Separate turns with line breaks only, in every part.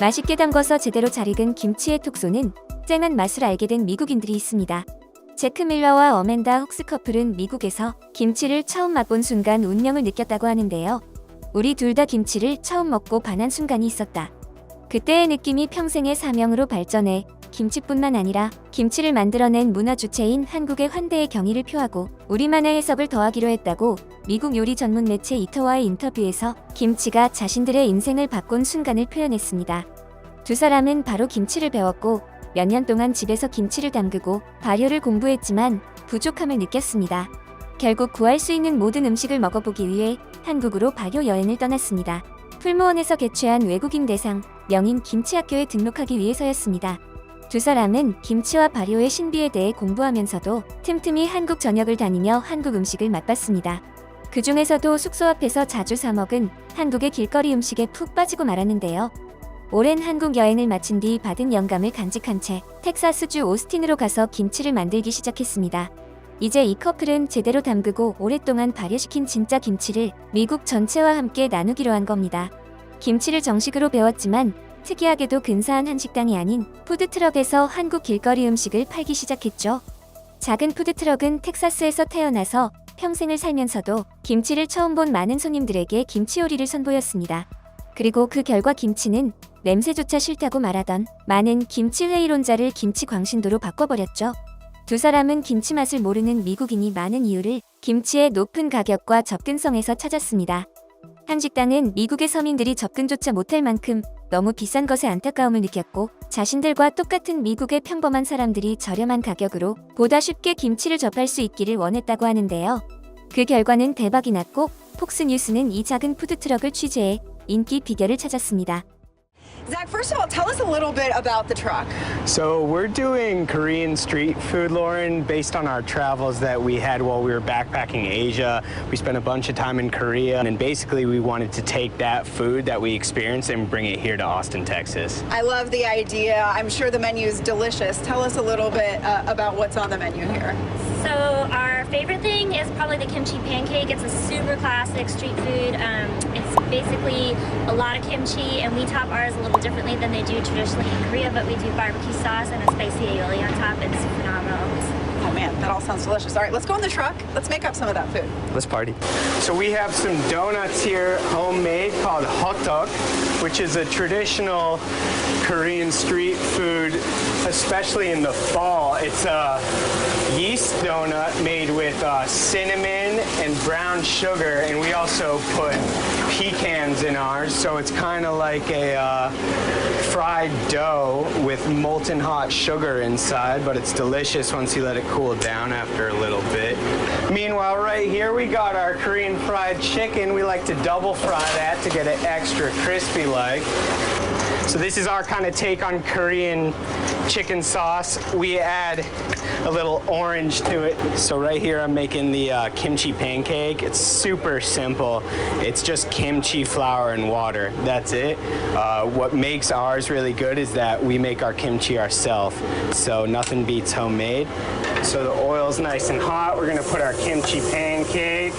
맛있게 담궈서 제대로 잘 익은 김치의 톡소는 쨍한 맛을 알게 된 미국인들이 있습니다. 제크 밀러와 어멘다 훅스 커플은 미국에서 김치를 처음 맛본 순간 운명을 느꼈다고 하는데요. 우리 둘 다 김치를 처음 먹고 반한 순간이 있었다. 그때의 느낌이 평생의 사명으로 발전해 김치뿐만 아니라 김치를 만들어낸 문화 주체인 한국의 환대의 경의를 표하고 우리만의 해석을 더하기로 했다고 미국 요리 전문 매체 이터와의 인터뷰에서 김치가 자신들의 인생을 바꾼 순간을 표현했습니다. 두 사람은 바로 김치를 배웠고 몇 년 동안 집에서 김치를 담그고 발효를 공부했지만 부족함을 느꼈습니다. 결국 구할 수 있는 모든 음식을 먹어보기 위해 한국으로 발효 여행을 떠났습니다. 풀무원에서 개최한 외국인 대상 명인 김치학교에 등록하기 위해서였습니다. 두 사람은 김치와 발효의 신비에 대해 공부하면서도 틈틈이 한국 전역을 다니며 한국 음식을 맛봤습니다. 그 중에서도 숙소 앞에서 자주 사 먹은 한국의 길거리 음식에 푹 빠지고 말았는데요. 오랜 한국 여행을 마친 뒤 받은 영감을 간직한 채 텍사스주 오스틴으로 가서 김치를 만들기 시작했습니다. 이제 이 커플은 제대로 담그고 오랫동안 발효시킨 진짜 김치를 미국 전체와 함께 나누기로 한 겁니다. 김치를 정식으로 배웠지만 특이하게도 근사한 한식당이 아닌 푸드트럭에서 한국 길거리 음식을 팔기 시작했죠. 작은 푸드트럭은 텍사스에서 태어나서 평생을 살면서도 김치를 처음 본 많은 손님들에게 김치 요리를 선보였습니다. 그리고 그 결과 김치는 냄새조차 싫다고 말하던 많은 김치 회의론자를 김치 광신도로 바꿔버렸죠. 두 사람은 김치 맛을 모르는 미국인이 많은 이유를 김치의 높은 가격과 접근성에서 찾았습니다. 한 식당은 미국의 서민들이 접근조차 못할 만큼 너무 비싼 것에 안타까움을 느꼈고 자신들과 똑같은 미국의 평범한 사람들이 저렴한 가격으로 보다 쉽게 김치를 접할 수 있기를 원했다고 하는데요. 그 결과는 대박이 났고 폭스뉴스는 이 작은 푸드트럭을 취재해 인기 비결을 찾았습니다.
Zach, first of all, tell us a little bit about the truck.
So we're doing Korean street food, Lauren, based on our travels that we had while we were backpacking Asia. We spent a bunch of time in Korea, and basically we wanted to take that food that we experienced and bring it here to Austin, Texas.
I love the idea. I'm sure the menu is delicious. Tell us a little bit uh, about what's on the menu here.
So our favorite thing is the kimchi pancake. It's a super classic street food. Um, it's basically a lot of kimchi, and we top ours a little differently than they do traditionally in Korea. But we do barbecue sauce and a spicy aioli on top. It's phenomenal.
Oh man, that all sounds delicious. All right, let's go in the truck. Let's make up some of that food.
Let's party. So we have some donuts here, homemade, called hotdog, which is a traditional Korean street food, especially in the fall. It's a yeast donut made with uh, cinnamon and brown sugar, and we also put pecans in ours, so it's kind of like a uh, fried dough with molten hot sugar inside, but it's delicious once you let it cool down after a little bit. Meanwhile, right here we got our Korean fried chicken. We like to double fry that to get it extra crispy like. So this is our kind of take on Korean chicken sauce. We add a little orange to it. So right here I'm making the uh, kimchi pancake. It's super simple. It's just kimchi flour and water. That's it. Uh, what makes ours really good is that we make our kimchi ourselves. So nothing beats homemade. So the oil's nice and hot. We're gonna put our kimchi pancake.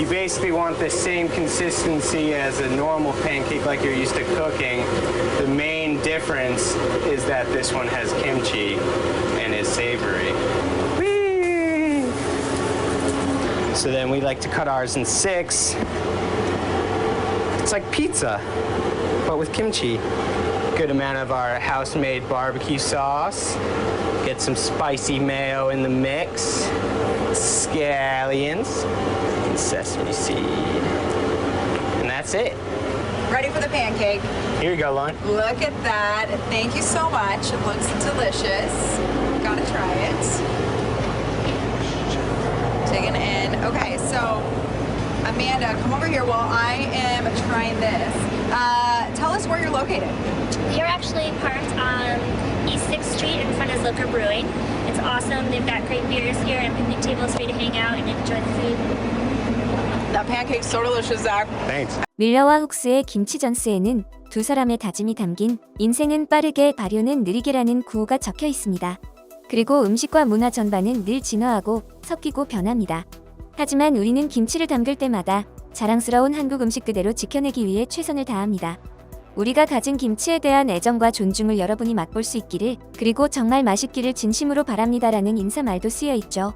You basically want the same consistency as a normal pancake like you're used to cooking. The main difference is that this one has kimchi and is savory. Whee! So then we like to cut ours in six. It's like pizza, but with kimchi. Good amount of our house-made barbecue sauce. Get some spicy mayo in the mix. Scallions sesame seed. And that's it.
Ready for the pancake.
Here you go, Lauren.
Look at that. Thank you so much. It looks delicious. Gotta try it. Digging in. Okay, so Amanda, come over here while I am trying this. Uh, tell us where you're located.
We are actually parked on East 6th Street in front of Zilker Brewing. It's awesome. They've got great beers here and picnic tables for you to hang out and enjoy the food.
That pancake's so delicious, Zach.
Thanks.
밀러와 훅스의 김치 전스에는 두 사람의 다짐이 담긴 인생은 빠르게 발효는 느리게라는 구호가 적혀 있습니다. 그리고 음식과 문화 전반은 늘 진화하고 섞이고 변합니다. 하지만 우리는 김치를 담글 때마다 자랑스러운 한국 음식 그대로 지켜내기 위해 최선을 다합니다. 우리가 가진 김치에 대한 애정과 존중을 여러분이 맛볼 수 있기를 그리고 정말 맛있기를 진심으로 바랍니다라는 인사말도 쓰여 있죠.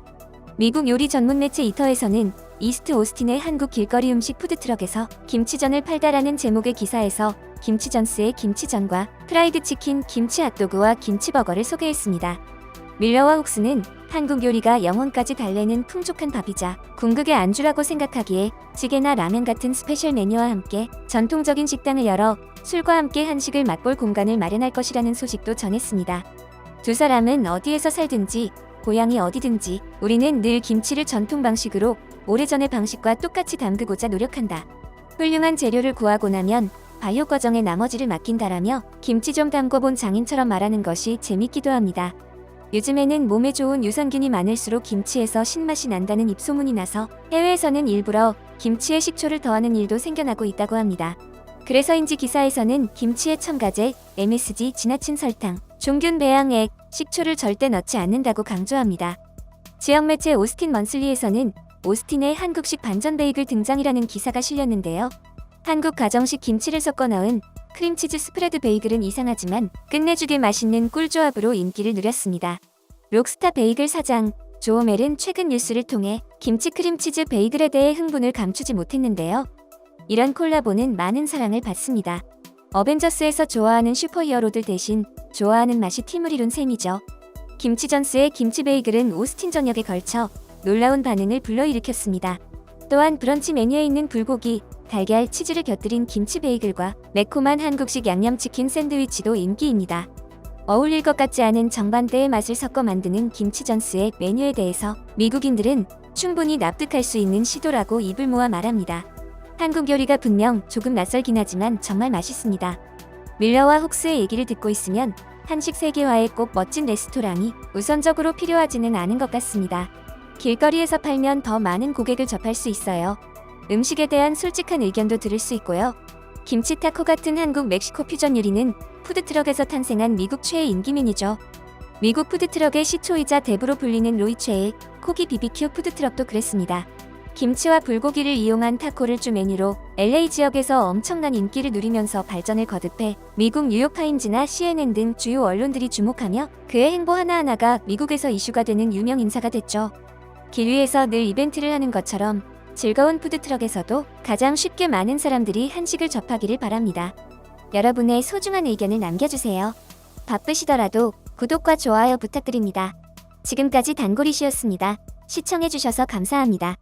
미국 요리 전문 매체 이터에서는 이스트 오스틴의 한국 길거리 음식 푸드트럭에서 김치전을 팔다라는 제목의 기사에서 김치전스의 김치전과 프라이드 치킨, 김치 핫도그와 김치버거를 소개했습니다. 밀러와 훅스는 한국 요리가 영혼까지 달래는 풍족한 밥이자 궁극의 안주라고 생각하기에 찌개나 라면 같은 스페셜 메뉴와 함께 전통적인 식당을 열어 술과 함께 한식을 맛볼 공간을 마련할 것이라는 소식도 전했습니다. 두 사람은 어디에서 살든지 고향이 어디든지 우리는 늘 김치를 전통 방식으로 오래전의 방식과 똑같이 담그고자 노력한다. 훌륭한 재료를 구하고 나면 발효 과정의 나머지를 맡긴다라며 김치 좀 담궈본 장인처럼 말하는 것이 재밌기도 합니다. 요즘에는 몸에 좋은 유산균이 많을수록 김치에서 신맛이 난다는 입소문이 나서 해외에서는 일부러 김치에 식초를 더하는 일도 생겨나고 있다고 합니다. 그래서인지 기사에서는 김치에 첨가제, MSG, 지나친 설탕, 종균 배양액, 식초를 절대 넣지 않는다고 강조합니다. 지역 매체 오스틴 먼슬리에서는 오스틴의 한국식 반전 베이글 등장이라는 기사가 실렸는데요. 한국 가정식 김치를 섞어 넣은 크림치즈 스프레드 베이글은 이상하지만 끝내주게 맛있는 꿀조합으로 인기를 누렸습니다. 록스타 베이글 사장 조오멜은 최근 뉴스를 통해 김치 크림치즈 베이글에 대해 흥분을 감추지 못했는데요. 이런 콜라보는 많은 사랑을 받습니다. 어벤져스에서 좋아하는 슈퍼히어로들 대신 좋아하는 맛이 팀을 이룬 셈이죠. 김치전스의 김치 베이글은 오스틴 전역에 걸쳐 놀라운 반응을 불러일으켰습니다. 또한 브런치 메뉴에 있는 불고기, 달걀, 치즈를 곁들인 김치 베이글과 매콤한 한국식 양념치킨 샌드위치도 인기입니다. 어울릴 것 같지 않은 정반대의 맛을 섞어 만드는 김치전스의 메뉴에 대해서 미국인들은 충분히 납득할 수 있는 시도라고 입을 모아 말합니다. 한국 요리가 분명 조금 낯설긴 하지만 정말 맛있습니다. 밀러와 훅스의 얘기를 듣고 있으면 한식 세계화에 꼭 멋진 레스토랑이 우선적으로 필요하지는 않은 것 같습니다. 길거리에서 팔면 더 많은 고객을 접할 수 있어요. 음식에 대한 솔직한 의견도 들을 수 있고요. 김치 타코 같은 한국 멕시코 퓨전 요리는 푸드트럭에서 탄생한 미국 최애 인기 메뉴죠. 미국 푸드트럭의 시초이자 대부로 불리는 로이최의 코기 BBQ 푸드트럭도 그랬습니다. 김치와 불고기를 이용한 타코를 주 메뉴로 LA 지역에서 엄청난 인기를 누리면서 발전을 거듭해 미국 뉴욕타임즈나 CNN 등 주요 언론들이 주목하며 그의 행보 하나하나가 미국에서 이슈가 되는 유명 인사가 됐죠. 길 위에서 늘 이벤트를 하는 것처럼 즐거운 푸드트럭에서도 가장 쉽게 많은 사람들이 한식을 접하기를 바랍니다. 여러분의 소중한 의견을 남겨주세요. 바쁘시더라도 구독과 좋아요 부탁드립니다. 지금까지 단골이시였습니다. 시청해주셔서 감사합니다.